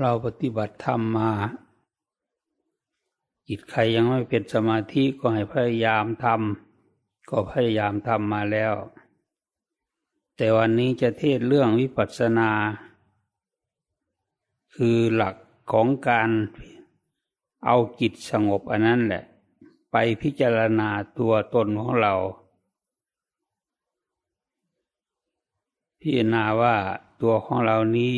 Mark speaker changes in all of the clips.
Speaker 1: เราปฏิบัติธรรมมา จิตใครยังไม่เป็นสมาธิก็ให้พยายามทำก็พยายามทำมาแล้ว แต่วันนี้จะเทศเรื่องวิปัสสนา คือหลักของการเอาจิตสงบอันนั้นแหละ ไปพิจารณาตัวตนของเรา พิจารณาว่าตัวของเรานี้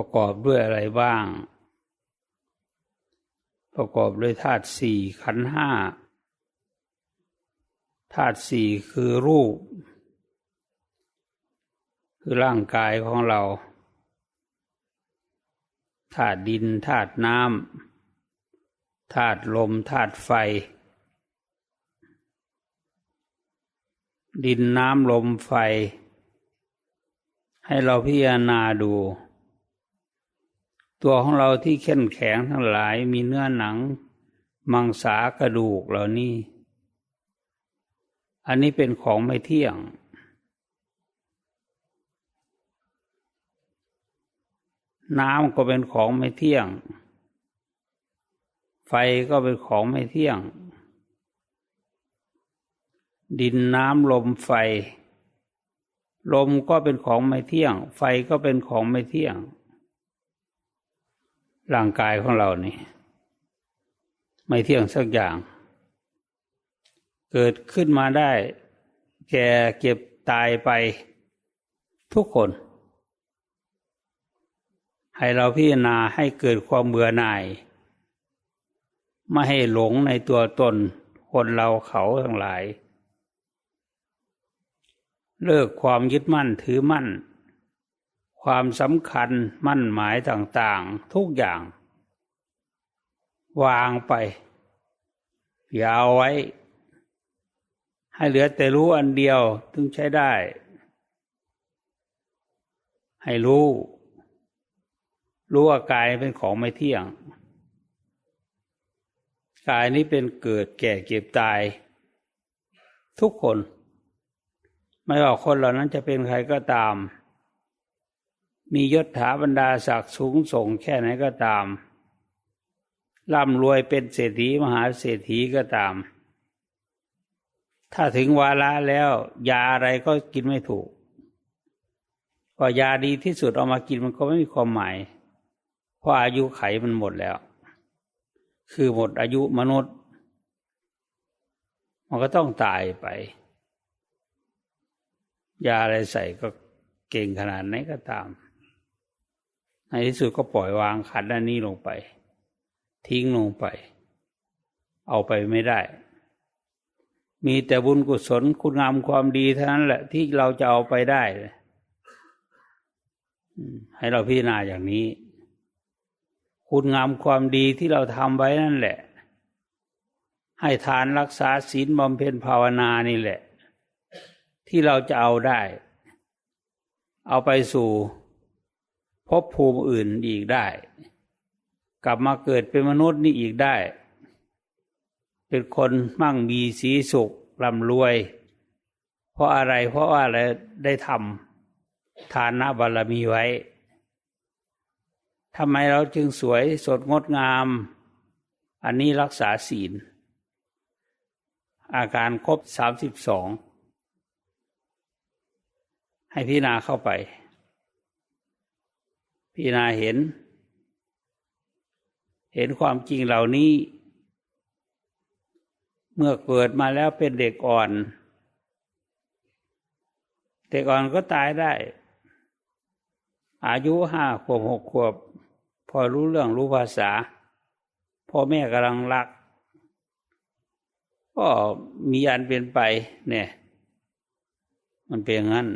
Speaker 1: ประกอบด้วยอะไรบ้าง ประกอบด้วยธาตุสี่ขันห้าธาตุสี่คือรูป คือร่างกายของเราธาตุดินธาตุน้ำธาตุลมธาตุไฟ ดินน้ำลมไฟ ให้เราพิจารณาดู ตัวของเราที่เข้มแข็งทั้งหลายมีเนื้อหนัง มังสากระดูกเหล่านี้ อันนี้เป็นของไม่เที่ยง น้ำก็เป็นของไม่เที่ยง ไฟก็เป็นของไม่เที่ยง ดินน้ำลมไฟ ลมก็เป็นของไม่เที่ยง ไฟก็เป็นของไม่เที่ยง ร่างกายของเรานี่ ไม่เที่ยงสักอย่าง เกิดขึ้นมาได้ แก่เก็บตายไปทุกคน ให้เราพิจารณาให้เกิดความเบื่อหน่าย ไม่ให้หลงในตัวตนคนเราเขาทั้งหลาย เลิกความยึดมั่นถือมั่น ความสำคัญมั่นหมายต่างๆ ทุกอย่าง วางไป อย่าเอาไว้ ให้เหลือแต่รู้อันเดียวถึงใช้ได้ ให้รู้ รู้ว่ากายเป็นของไม่เที่ยง กายนี้เป็นเกิดแก่เก็บตาย ทุกคน ไม่ว่าคนเหล่านั้นจะเป็นใครก็ตาม มียศถาบรรดาศักดิ์สูงส่งแค่ไหนก็ตาม ร่ำรวยเป็นเศรษฐีมหาเศรษฐีก็ตาม ถ้าถึงวาระแล้วยาอะไรก็กินไม่ถูกพอยาดีที่สุดเอามากินมันก็ไม่มีความหมาย เพราะอายุไขมันหมดแล้ว คือหมดอายุมนุษย์ มันก็ต้องตายไป ยาอะไรใส่ก็เก่งขนาดไหนก็ตาม ในที่สุดก็ปล่อยวางขันด้านนี้ลงไป ทิ้งลงไป เอาไปไม่ได้ มีแต่บุญกุศลคุณงามความดีเท่านั้นแหละที่เราจะเอาไปได้ให้เราพิจารณาอย่างนี้ คุณงามความดีที่เราทำไว้นั่นแหละ ให้ทานรักษาศีลบำเพ็ญภาวนานี่แหละ ที่เราจะเอาได้ เอาไปสู่ พบภูมิอื่นอีกได้ กลับมาเกิดเป็นมนุษย์นี่อีกได้ เป็นคนมั่งมีสีสุขร่ำรวย เพราะอะไรเพราะว่าอะไรได้ทำทานนบารมีไว้ทำไมเราจึงสวยสดงดงาม อันนี้รักษาศีล อาการครบสามสิบสองให้พิจารณาเข้าไป พิจารณาเห็น เห็นความจริงเหล่านี้ เมื่อเกิดมาแล้วเป็นเด็กอ่อน เด็กอ่อนก็ตายได้ อายุห้าขวบหกขวบ พอรู้เรื่องรู้ภาษา พ่อแม่กำลังรัก ก็มีอันเป็นไปเนี่ย มันเป็นงั้น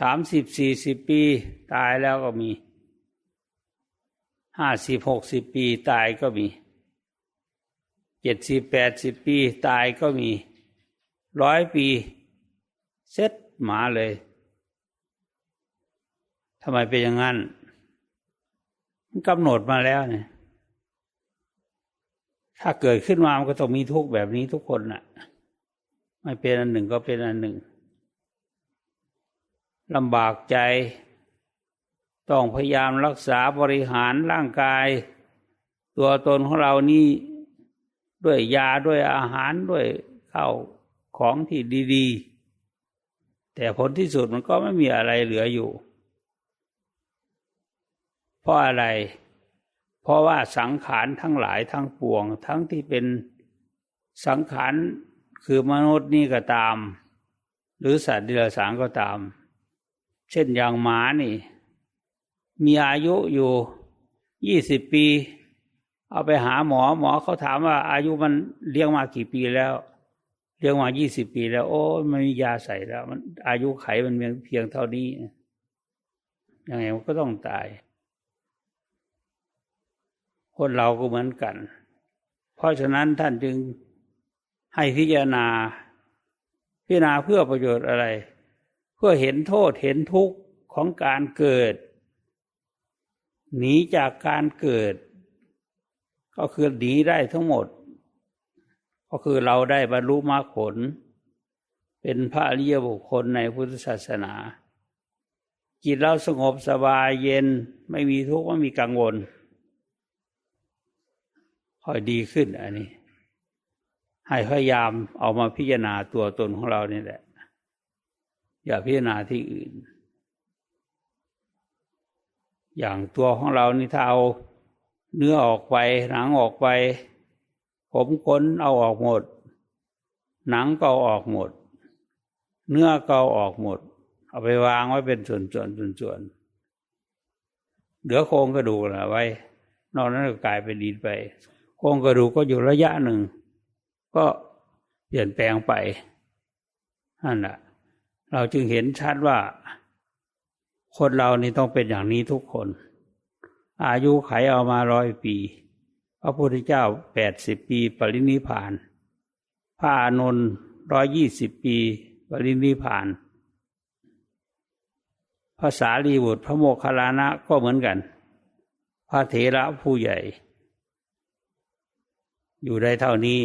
Speaker 1: สามสิบสี่สิบปี ตายแล้วก็มีห้าสิบหกสิบปีตายก็มีเจ็ดสิบแปดสิบปีตายก็มีร้อยปีเซ็ตหมาเลยทำไมเป็นอย่างนั้นมันกำหนดมาแล้วเนี่ยถ้าเกิดขึ้นมามันก็ต้องมีทุกแบบนี้ทุกคนน่ะ ไม่เป็นอันหนึ่งก็เป็นอันหนึ่ง ลำบากใจ ต้องพยายามรักษาบริหารร่างกาย ตัวตนของเรานี่ด้วยยาด้วยอาหารด้วยข้าวของที่ดีๆ แต่ผลที่สุดมันก็ไม่มีอะไรเหลืออยู่ เพราะอะไร เพราะว่าสังขารทั้งหลายทั้งปวง ทั้งที่เป็นสังขารคือมนุษย์นี่ก็ตาม หรือสัตว์เดรัจฉานก็ตาม เช่นอย่างหมานี่ มีอายุอยู่ยี่สิบปี เอาไปหาหมอหมอเขาถามว่า อายุมันเลี้ยงมากี่ปีแล้วเลี้ยงมายี่สิบปีแล้ว โอ้ไม่มียาใส่แล้ว มันอายุไขมันเพียงเพียงเท่านี้ยังไงมันก็ต้องตาย คนเราก็เหมือนกัน เพราะฉะนั้นท่านจึงให้พิจารณาพิจารณาเพื่อประโยชน์อะไร พื่อเห็นโทษเห็นทุกข์ของการเกิด หนีจากการเกิด ก็คือหนีได้ทั้งหมด ก็คือเราได้บรรลุมรรคผล เป็นพระอริยบุคคลในพุทธศาสนา จิตเราสงบสบายเย็นไม่มีทุกข์ไม่มีกังวลค่อยดีขึ้นอันนี้ ให้พยายามเอามาพิจารณาตัวตนของเรานี่แหละ อย่าพิจารณาที่อื่น อย่างตัวของเรานี่ถ้าเอาเนื้อออกไป หนังออกไป ผมขนเอาออกหมด หนังก็ออกหมด เนื้อก็ออกหมด เอาไปวางไว้เป็นส่วนๆส่วนๆเหลือโครงกระดูกนะไว้ นอกนั้นก็กลายเป็นดินไป โครงกระดูกก็อยู่ระยะหนึ่ง ก็เปลี่ยนแปลงไปนั่นแหละ เราจึงเห็นชัดว่า คนเรานี่ต้องเป็นอย่างนี้ทุกคน อายุไขเอามาร้อยปี พระพุทธเจ้าแปดสิบปี ปรินิพานพระอนุนร้อยยี่สิบปี ปรินิพานภาษาลีบุตรพระโมคคัลลานะก็เหมือนกัน พระเถระผู้ใหญ่ อยู่ได้เท่านี้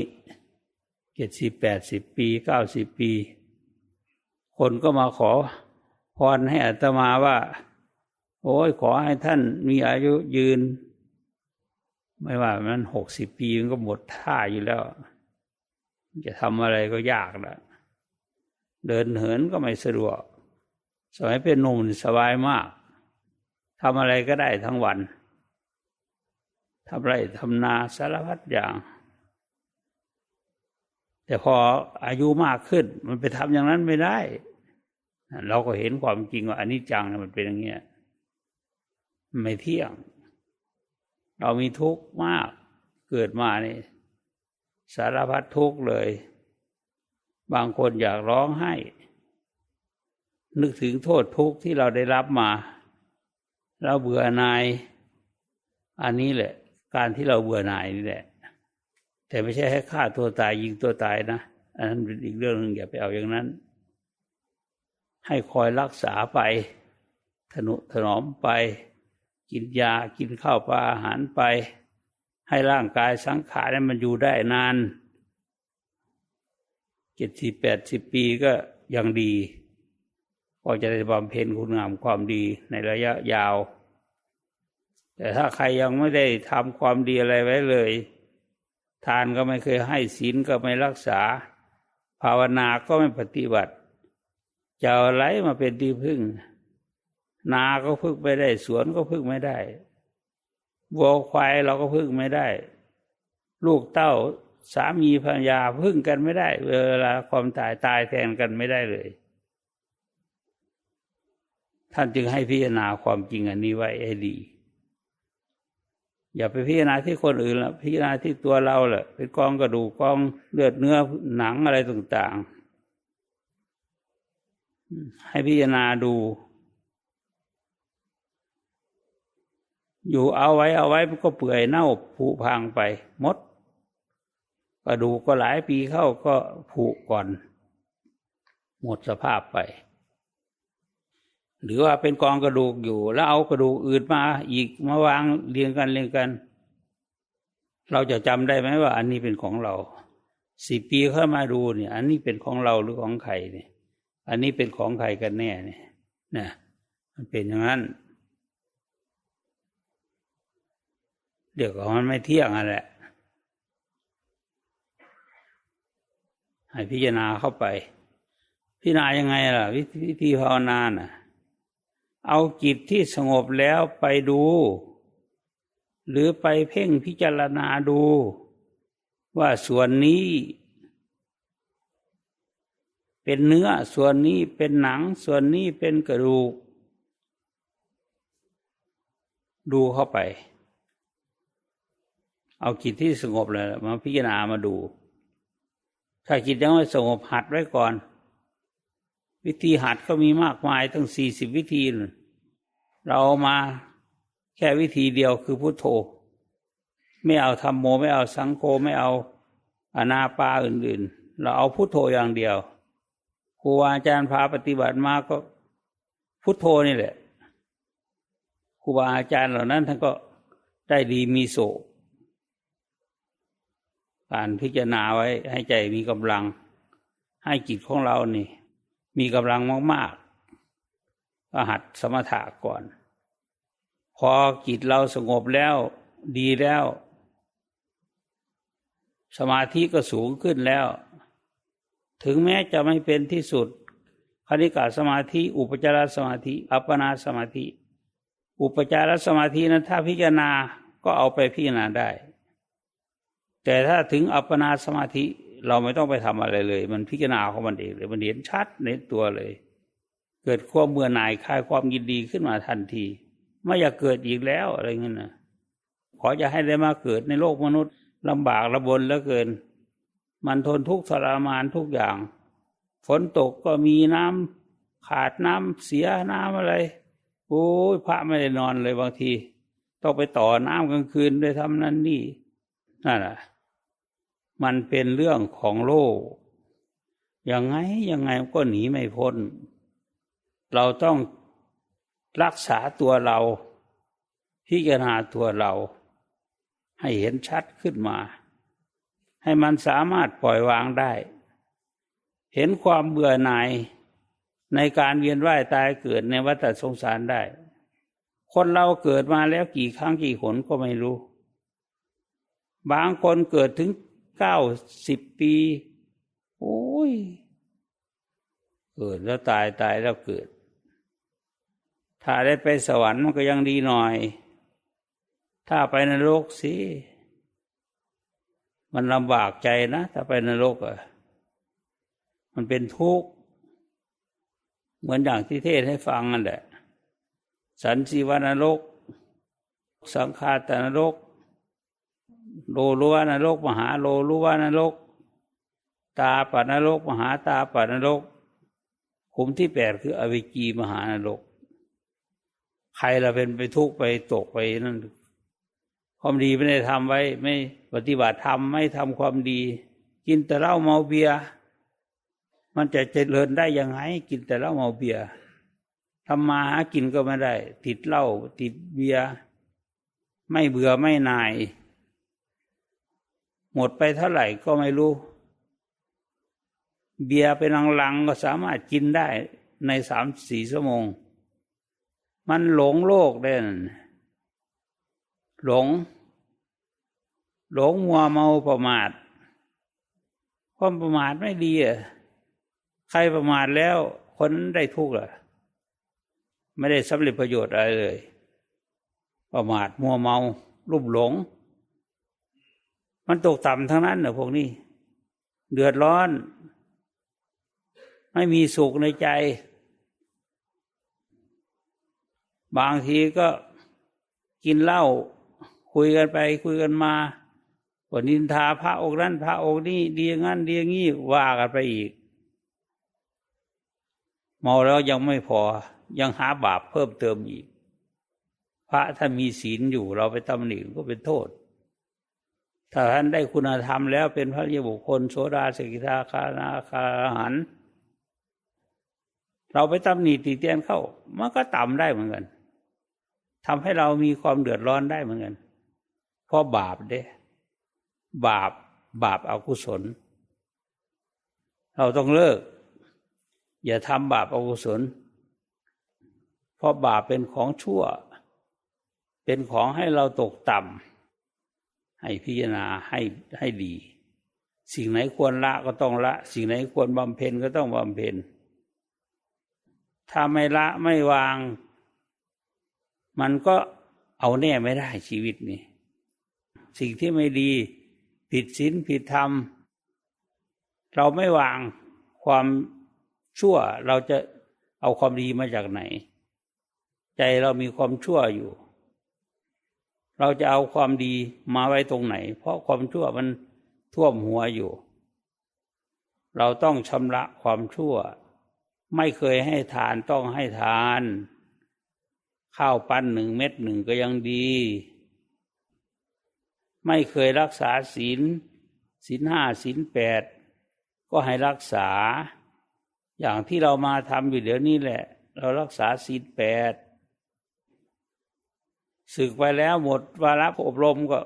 Speaker 1: เจ็ดสิบแปดสิบปีเก้าสิบปี คนก็มาขอพรให้อัตมาว่า โอ้ยขอให้ท่านมีอายุยืน ไม่ว่ามันหกสิบปีมันก็หมดท่าอยู่แล้ว จะทำอะไรก็ยากล้วเดินเหินก็ไม่สะดวก สมัยเป็นหนุ่มสบายมากทำอะไรก็ได้ทั้งวันทำไรทำนาสารพัดอย่าง แต่พออายุมากขึ้น มันไปทำอย่างนั้นไม่ได้ เราก็เห็นความจริงว่าอันนี้จังมันเป็นอย่างเงี้ยไม่เที่ยง เรามีทุกข์มากเกิดมานี่สารพัดทุกข์เลย บางคนอยากร้องไห้ นึกถึงโทษทุกข์ที่เราได้รับมา เราเบื่อหน่าย อันนี้แหละ การที่เราเบื่อหน่ายนี่แหละ แต่ไม่ใช่ให้ฆ่าตัวตายยิงตัวตายนะ อันนั้นเป็นอีกเรื่องหนึ่งอย่าไปเอาอย่างนั้น ให้คอยรักษาไปถนุถนอมไป กินยากินข้าวปลาอาหารไป ให้ร่างกายสังขารนั้นมันอยู่ได้นานเจ็ดสิบแปดสิบปีก็ยังดีก็จะได้บำเพ็ญคุณงามความดีในระยะยาว แต่ถ้าใครยังไม่ได้ทำความดีอะไรไว้เลย ทานก็ไม่เคยให้ศีลก็ไม่รักษา ภาวนาก็ไม่ปฏิบัติ จะอะไรมาเป็นที่พึ่ง นาก็พึ่งไม่ได้ สวนก็พึ่งไม่ได้วัวควายเราก็พึ่งไม่ได้ ลูกเต้าสามีภรรยาพึ่งกันไม่ได้ เวลาความตายตายแทนกันไม่ได้เลย ท่านจึงให้พิจารณาความจริงอันนี้ไว้ให้ดี อย่าไปพิจารณาที่คนอื่นละพิจารณาที่ตัวเราแหละเป็นกองกระดูกกองเลือดเนื้อหนังอะไรต่างๆ ให้พิจารณาดู อยู่เอาไว้เอาไว้ก็เปื่อยเน่าผุพังไปมดกระดูกก็หลายปีเข้าก็ผุก่อน หมดสภาพไป หรือว่าเป็นกองกระดูกอยู่ แล้วเอากระดูกอื่นมา อีกมาวางเรียงกันเรียงกัน เราจะจำได้ไหมว่า อันนี้เป็นของเราสิปีเข้ามาดูเนี่ย อันนี้เป็นของเราหรือของใครเนี่ย อันนี้เป็นของใครกันแน่เนี่ยนะมันเป็นอย่างนั้นเดี๋ยวของมันไม่เที่ยงอะไรให้พิจารณาเข้าไป พิจารณายังไงล่ะ วิธีภาวนาน่ะ เอาจิตที่สงบแล้วไปดู หรือไปเพ่งพิจารณาดู ว่าส่วนนี้ เป็นเนื้อส่วนนี้เป็นหนังส่วนนี้เป็นกระดูก ดูเข้าไป เอาจิตที่สงบเลยมาพิจารณามาดู ถ้าจิตยังไม่สงบหัดไว้ก่อน วิธีหัดก็มีมากมายตั้งสี่สิบวิธี เรามาแค่วิธีเดียวคือพุโทโธ ไม่เอาธรรมโมไม่เอาสังโฆไม่เอาอนาปาอื่น ๆ เราเอาพุโทโธอย่างเดียว ครูอาจารย์พาปฏิบัติมาก็พุทโธนี่แหละครูบาอาจารย์เหล่านั้นท่านก็ได้ดีมีโสการพิจารณาไว้ให้ใจมีกำลัง ให้จิตของเรานี่ มีกำลังมากๆก็หัดสมถะก่อน พอจิตเราสงบแล้วดีแล้ว สมาธิก็สูงขึ้นแล้ว ถึงแม้จะไม่เป็นที่สุดคณิกาสมาธิ อุปจารสมาธิ อัปปนาสมาธิ อุปจารสมาธินั้นถ้าพิจารณาก็เอาไปพิจารณาได้ แต่ถ้าถึงอัปปนาสมาธิเราไม่ต้องไปทำอะไรเลย มันพิจารณาของมันเองเลยมันเห็นชัดในตัวเลย เกิดความเมื่อหน่ายคลายความยินดีขึ้นมาทันที ไม่อยากเกิดอีกแล้วอะไรเงี้ยนะขอจะให้ได้มาเกิดในโลกมนุษย์ลำบากระบนแล้วเกิน มันทนทุกข์ทรมานทุกอย่าง ฝนตกก็มีน้ำขาดน้ำเสียน้ำอะไรโอ้ยพระไม่ได้นอนเลยบางที ต้องไปต่อน้ำกลางคืนด้วยทำนั่นนี่นั่นแหละมันเป็นเรื่องของโลกยังไงยังไงก็หนีไม่พ้น เราต้องรักษาตัวเราพิจารณาตัวเรา ให้เห็นชัดขึ้นมา ให้มันสามารถปล่อยวางได้ เห็นความเบื่อหน่ายในการเวียนว่ายตายเกิดในวัฏสงสารได้ คนเราเกิดมาแล้วกี่ครั้งกี่หนก็ไม่รู้ บางคนเกิดถึงเก้าสิบปี โอ้ย เกิดแล้วตายตายแล้วเกิด ถ้าได้ไปสวรรค์มันก็ยังดีหน่อย ถ้าไปนรกสิ มันลำบากใจนะถ้าไปนรกอะ มันเป็นทุกข์ เหมือนอย่างที่เทศให้ฟังนั่นแหละ สันสีวานรก สังฆาตนรก โลลุวานรก มหาโลลุวานรก ตาปานรก มหาตาปานรกขุมที่แปดคืออวิจีมหานรก ใครเราเป็นไปทุกข์ไปตกไปนั่นความดีไม่ได้ทำไว้ไม่ ปฏิบัติธรรมไม่ทำความดี กินแต่เหล้าเมาเบียร์มันจะเจริญได้ยังไง กินแต่เหล้าเมาเบียร์ทำมาหากินก็ไม่ได้ ติดเหล้าติดเบียร์ไม่เบื่อไม่นาย หมดไปเท่าไหร่ก็ไม่รู้ เบียร์เป็นลังๆก็สามารถกินได้ในสามสี่ชั่วโมง มันหลงโลกเด่นหลง หลงมัวเมาประมาท ความประมาทไม่ดีอะใครประมาทแล้ว คนได้ทุกข์อะไม่ได้สำเร็จประโยชน์อะไรเลย ประมาทมัวเมารูปหลง มันตกต่ำทั้งนั้นนะพวกนี้ เดือดร้อน ไม่มีสุขในใจ บางทีก็กินเหล้าคุยกันไปคุยกันมา ว่านินทาพระองค์นั้นพระองค์นี้ดีงั้นดีงี้ว่ากันไปอีกเมาแล้วยังไม่พอยังหาบาปเพิ่มเติมอีก พระถ้ามีศีลอยู่เราไปตำหนิก็เป็นโทษ ถ้าท่านได้คุณธรรมแล้วเป็นพระยบุคคลโสดาสกิทาคานาคาหัน เราไปตำหนิตีเตียนเข้า มันก็ต่ำได้เหมือนกันทำให้เรามีความเดือดร้อนได้เหมือนกันเพราะบาปเด้ บาปบาปอากุศล เราต้องเลิก อย่าทำบาปอากุศล เพราะบาปเป็นของชั่ว เป็นของให้เราตกต่ำให้พิจารณาให้ให้ดี สิ่งไหนควรละก็ต้องละ สิ่งไหนควรบำเพ็ญก็ต้องบำเพ็ญถ้าไม่ละไม่วาง มันก็เอาแน่ไม่ได้ชีวิตนี้ สิ่งที่ไม่ดี ผิดศีลผิดธรรม เราไม่วางความชั่วเราจะเอาความดีมาจากไหน ใจเรามีความชั่วอยู่ เราจะเอาความดีมาไว้ตรงไหน เพราะความชั่วมันท่วมหัวอยู่ เราต้องชำระความชั่ว ไม่เคยให้ทานต้องให้ทาน ข้าวปั้นหนึ่งเม็ดหนึ่งก็ยังดี ไม่เคยรักษาศีลศีลห้าศีลแปดก็ให้รักษา อย่างที่เรามาทำอยู่เดี๋ยวนี้แหละ เรารักษาศีลแปดศึกไปแล้วหมดวาระอบรมก็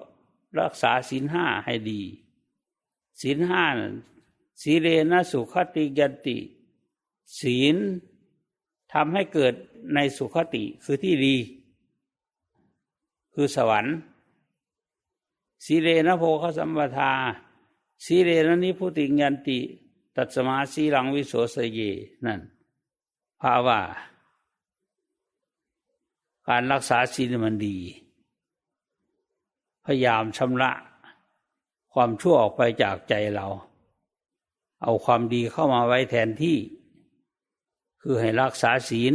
Speaker 1: รักษาศีลห้าให้ดีศีลห้าสีเลนะสุขติยันติ ศีลทำให้เกิดในสุขติคือที่ดี คือสวรรค์ สีเลนะโพคสัมปทาสีเลนะนิพุติยันติ ตัดสมาสีหลังวิโสสเยนั่นภาว่าการรักษาศีลมันดี พยายามชำระ ความชั่วออกไปจากใจเรา เอาความดีเข้ามาไว้แทนที่ คือให้รักษาศีล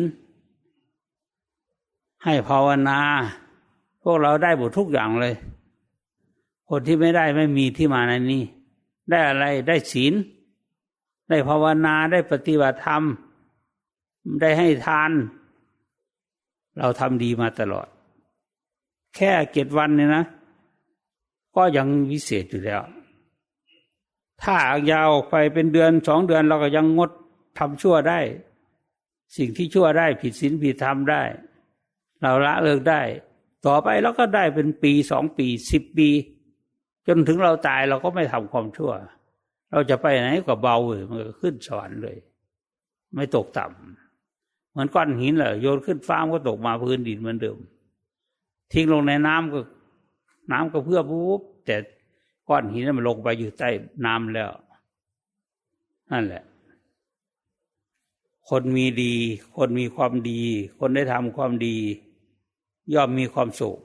Speaker 1: ให้ภาวนา พวกเราได้หมดทุกอย่างเลย คนที่ไม่ได้ไม่มีที่มาในนี้ ได้อะไรได้ศีล ได้ภาวนาได้ปฏิบัติธรรม ได้ให้ทาน เราทำดีมาตลอด แค่เจ็ดวันเนี่ยนะ ก็ยังวิเศษอยู่แล้ว ถ้ายาวไปเป็นเดือนสองเดือนเราก็ยังงดทำชั่วได้ สิ่งที่ชั่วได้ผิดศีลผิดธรรมได้ เราละเลิกได้ ต่อไปเราก็ได้เป็นปีสองปีสิบปี จนถึงเราตายเราก็ไม่ทำความชั่ว เราจะไปไหนก็เบาเลยมันก็ขึ้นสวรรค์เลย ไม่ตกต่ำเหมือนก้อนหินแหละโยนขึ้นฟ้าก็ตกมาพื้นดินเหมือนเดิม ทิ้งลงในน้ำก็ น้ำก็เพื่อปุ๊บแต่ก้อนหินนั้นมันลงไปอยู่ใต้น้ำแล้ว นั่นแหละ คนมีดี คนมีความดี คนได้ทำความดี ย่อมมีความสุข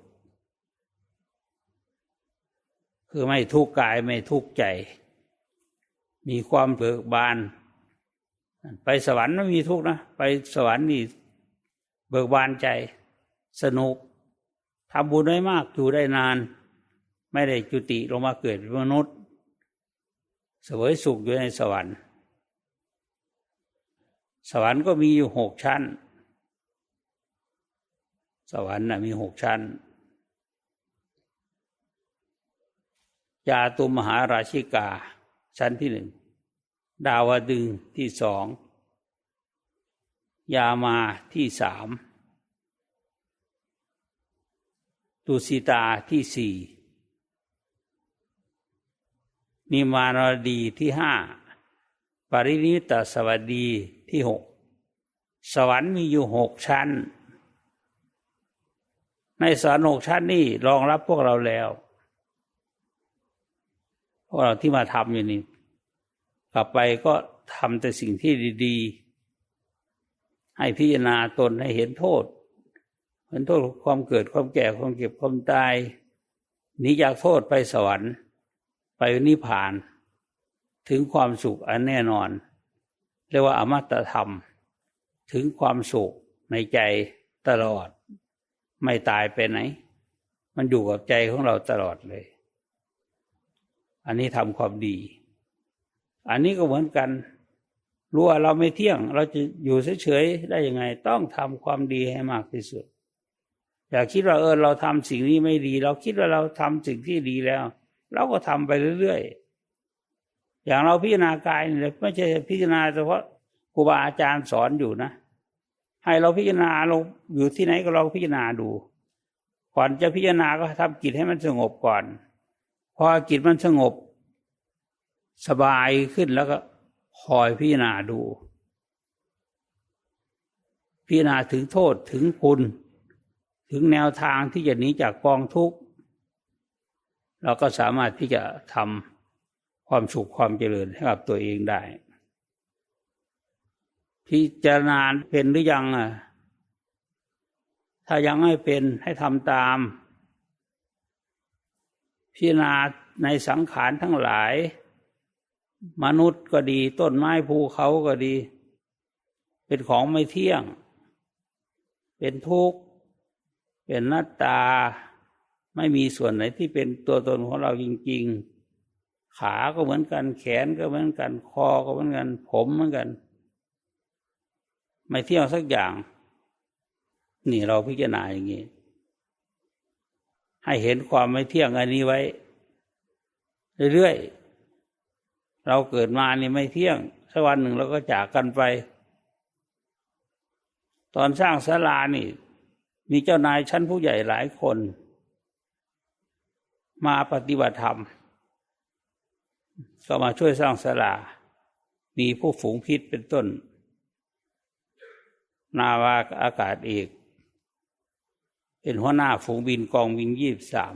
Speaker 1: คือไม่ทุกข์กายไม่ทุกข์ใจ มีความเบิกบาน ไปสวรรค์ไม่มีทุกข์นะ ไปสวรรค์นี่เบิกบานใจ สนุกทำบุญได้มากอยู่ได้นาน ไม่ได้จุติลงมาเกิดเป็นมนุษย์สวยสุขอยู่ในสวรรค์ สวรรค์ก็มีอยู่หกชั้น สวรรค์นะมีหกชั้น จาตุมหาราชิกา ชั้นที่หนึ่ง ดาวดึงที่สอง ยามาที่สามตุสิตาที่สี่นิมานดีที่ห้า ปรินิตสวัสดีที่หก สวรรค์มีอยู่หกชั้น ในสวรรค์หกชั้นนี่รองรับพวกเราแล้ว วกเราที่มาทำอยู่นี่กลับไปก็ทำแต่สิ่งที่ดีๆ ให้พิจารณาตนให้เห็นโทษเห็นโทษความเกิดความแก่ความเก็บความตายหนีจากโทษไปสวรรค์ ไปนิพพาน ถึงความสุขอันแน่นอน เรียกว่าอมตะธรรม ถึงความสุขในใจตลอด ไม่ตายไปไหน มันอยู่กับใจของเราตลอดเลย อันนี้ทำความดี อันนี้ก็เหมือนกัน รู้ว่าเราไม่เที่ยง เราจะอยู่เฉยๆได้ยังไง ต้องทำความดีให้มากที่สุด อย่าคิดว่าเออเราทำสิ่งนี้ไม่ดี เราคิดว่าเราทำสิ่งที่ดีแล้ว เราก็ทำไปเรื่อยๆ อย่างเราพิจารณากายเนี่ยไม่ใช่พิจารณาเฉพาะครูบาอาจารย์สอนอยู่นะ ให้เราพิจารณาเราอยู่ที่ไหนก็เราพิจารณาดู ก่อนจะพิจารณาก็ทำกิจให้มันสงบก่อน พอจิตมันสงบ สบายขึ้นแล้วก็คอยพิจารณาดู พิจารณาถึงโทษถึงคุณ ถึงแนวทางที่จะหนีจากกองทุกข์ เราก็สามารถที่จะทำความสุขความเจริญให้กับตัวเองได้ พิจารณาเป็นหรือยังอะถ้ายังไม่เป็นให้ทำตาม พิจารณาในสังขารทั้งหลาย มนุษย์ก็ดี ต้นไม้ภูเขาก็ดี เป็นของไม่เที่ยง เป็นทุกข์ เป็นหน้าตา ไม่มีส่วนไหนที่เป็นตัวตนของเราจริง ๆ ขาก็เหมือนกัน แขนก็เหมือนกัน คอก็เหมือนกัน ผมเหมือนกัน ไม่เที่ยวสักอย่าง นี่เราพิจารณาอย่างนี้ ให้เห็นความไม่เที่ยงอันนี้ไว้ เรื่อยๆ เราเกิดมานี่ไม่เที่ยงสักวันหนึ่งเราก็จากกันไป ตอนสร้างศาลานี่ มีเจ้านายชั้นผู้ใหญ่หลายคน มาปฏิบัติธรรม ก็มาช่วยสร้างศาลา มีผู้ฝูงพิษเป็นต้น นาวาอากาศเอก เป็นหัวหน้าฝูงบินกองบินยี่บสาม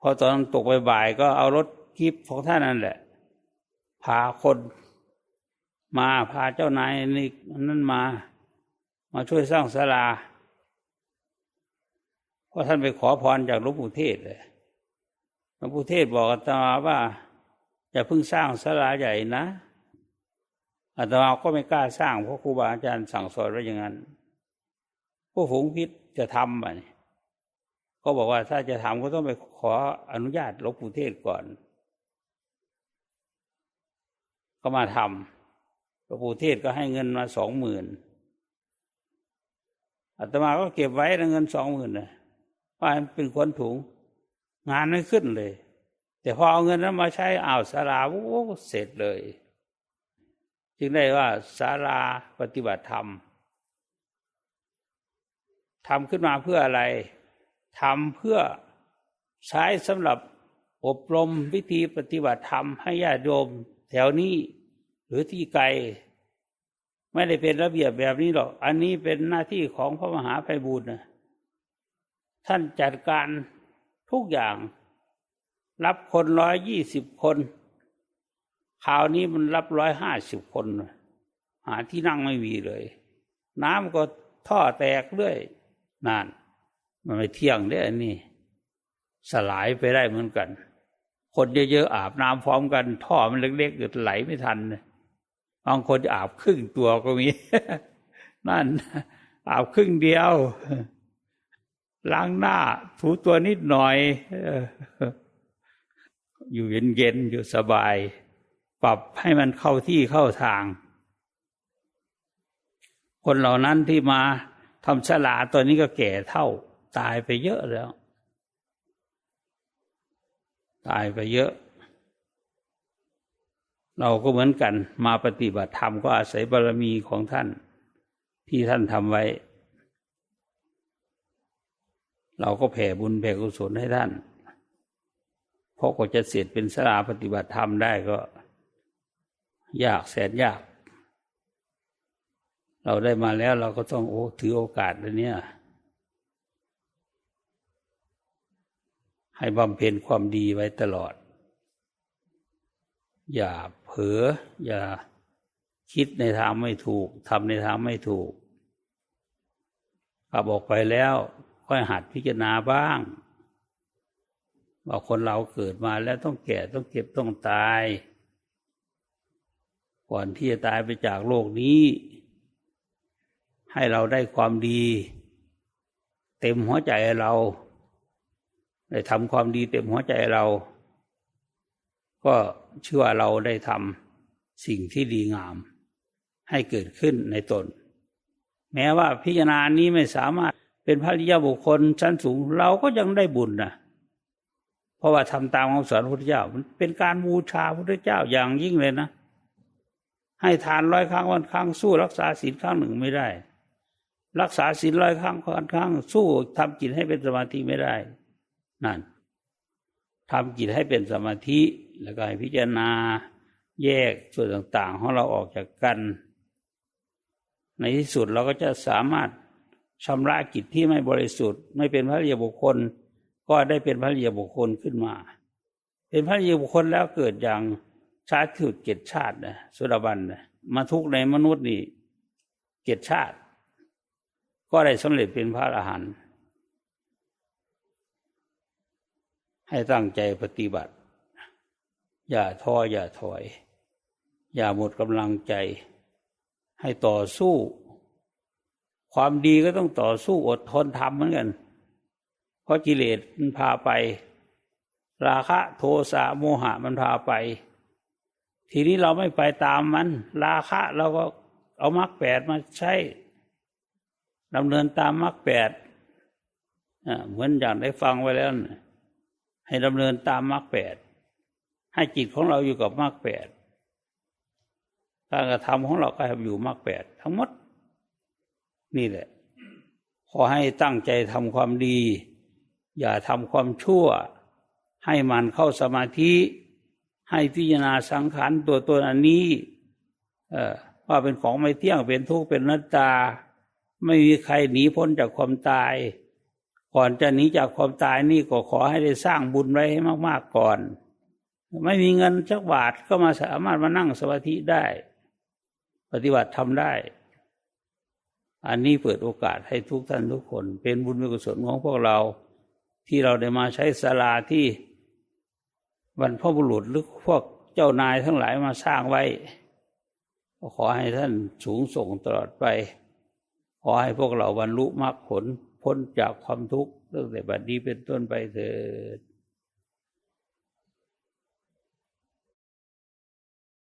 Speaker 1: พอตอนตกไปบ่ายก็เอารถกิฟของท่านนั่นแหละ พาคนมาพาเจ้านายนี่นั่นมา มาช่วยสร้างศาลาพราะท่านไปขอพรจากหลวงปู่เทศเลยหลวงปู่เทศบอกอาตมาว่าอย่าเพิ่งสร้างศาลาใหญ่นะอาตมาก็ไม่กล้าสร้างเพราะครูบาอาจารย์สั่งสอนไว้อย่างนั้น ผู้ฝูงพิษจะทำอะก็บอกว่าถ้าจะทำก็ต้องไปขออนุญาตหลวงปู่เทศก่อน ก็มาทำหลวงปู่เทศก็ให้เงินมาสองหมื่นอาตมาก็เก็บไว้เงินสองหมื่นนะว่าเป็นคนถุง งานไม่ขึ้นเลย แต่พอเอาเงินนั้นมาใช้อ่าวสาราโอ้เสร็จเลย จึงได้ว่าสาราปฏิบัติธรรม ทำขึ้นมาเพื่ออะไรทำเพื่อใช้สำหรับอบรมวิธีปฏิบัติธรรมให้ญาติโยมแถวนี้ หรือที่ไกล ไม่ได้เป็นระเบียบแบบนี้หรอก อันนี้เป็นหน้าที่ของพระมหาไพบูลนะท่านจัดการทุกอย่าง รับคนร้อยยี่สิบคนคราวนี้มันรับร้อยห้าสิบคน หาที่นั่งไม่มีเลย น้ำก็ท่อแตกเรื่อย นาน มันไม่เที่ยงได้อันนี้ สลายไปได้เหมือนกัน คนเยอะๆอาบน้ำพร้อมกัน ท่อมันเล็กๆไหลไม่ทันบางคนอาบครึ่งตัวก็มี นั่น อาบครึ่งเดียว ล้างหน้า ถูตัวนิดหน่อย อยู่เย็นๆอยู่สบาย ปรับให้มันเข้าที่เข้าทางคนเหล่านั้นที่มา ทำฉลาตัวนี้ก็แก่เท่า ตายไปเยอะแล้ว ตายไปเยอะ เราก็เหมือนกันมาปฏิบัติธรรมก็อาศัยบารมีของท่าน ที่ท่านทำไว้ เราก็แผ่บุญแผ่กุศลให้ท่านเพราะก็จะเสร็จเป็นสลาปฏิบัติธรรมได้ก็ ยากแสนยาก เราได้มาแล้วเราก็ต้องโอ้ถือโอกาสเลยเนี่ย ให้บำเพ็ญความดีไว้ตลอด อย่าเผลออย่าคิดในทางไม่ถูกทำในทางไม่ถูกขับออกไปแล้วค่อยหัดพิจารณาบ้างว่าคนเราเกิดมาแล้วต้องแก่ต้องเก็บต้องตาย ก่อนที่จะตายไปจากโลกนี้ ให้เราได้ความดี เต็มหัวใจเราได้ทำความดีเต็มหัวใจเรา ก็เชื่อเราได้ทำสิ่งที่ดีงาม ให้เกิดขึ้นในตน แม้ว่าพิจารณานี้ไม่สามารถเป็นพระริยาบุคคลชั้นสูงเราก็ยังได้บุญนะเพราะว่าทำตามคำสอนพระพุทธเจ้ามันเป็นการบูชาพระพุทธเจ้าอย่างยิ่งเลยนะ ให้ทานร้อยครั้งวันครั้งสู้รักษาศีลครั้งหนึ่งไม่ได้ รักษาศีลร้อยครั้งวันครั้ง สู้ทำจิตให้เป็นสมาธิไม่ได้นั่นทำจิตให้เป็นสมาธิแล้วก็ให้พิจารณาแยกส่วนต่างๆ ของเราออกจากกัน ในที่สุดเราก็จะสามารถชำระจิตที่ไม่บริสุทธิ์ ไม่เป็นพระเรียบุคคล ก็ได้เป็นพระเยบุคคลขึ้นมา เป็นพระเยบุคคลแล้วเกิดอย่างชาติที่เกียรติชาตินะสุดาบันนะมาทุกในมนุษย์นี่เกียรติชาติ ก็ได้สำเร็จเป็นพระอรหันต์ให้ตั้งใจปฏิบัติ อย่าท้ออย่าถอย อย่าหมดกำลังใจ ให้ต่อสู้ ความดีก็ต้องต่อสู้อดทนทำเหมือนกัน เพราะกิเลสมันพาไป ราคะโทสะโมหะมันพาไป ทีนี้เราไม่ไปตามมัน ราคะเราก็เอามรรคแปดมาใช้ ดำเนินตามมรรคแปดเหมือนอย่างได้ฟังไว้แล้วนะให้ดำเนินตามมรรคแปดให้จิตของเราอยู่กับมรรคแปดการกระทำของเราก็อยู่มรรคแปดทั้งหมด นี่แหละ ขอให้ตั้งใจทำความดี อย่าทำความชั่ว ให้มันเข้าสมาธิ ให้พิจารณาสังขารตัวตนอันนี้เออว่าเป็นของไม่เที่ยงเป็นทุกข์เป็นนัตตา ไม่มีใครหนีพ้นจากความตาย ก่อนจะหนีจากความตายนี่ก็ขอให้ได้สร้างบุญไว้ให้มาก ๆก่อน ไม่มีเงินสักบาทก็มาสามารถมานั่งสมาธิได้ ปฏิบัติทำได้ อันนี้เปิดโอกาสให้ทุกท่านทุกคน เป็นบุญเป็นกุศลของพวกเรา ที่เราได้มาใช้ศาลาที่บรรพบุรุษหรือพวกเจ้านายทั้งหลายมาสร้างไว้ขอให้ท่านสูงส่งตลอดไป ขอให้พวกเราบรรลุมรรคผลพ้นจากความทุกข์ตั้งแต่บัดนี้เป็นต้นไปเถิด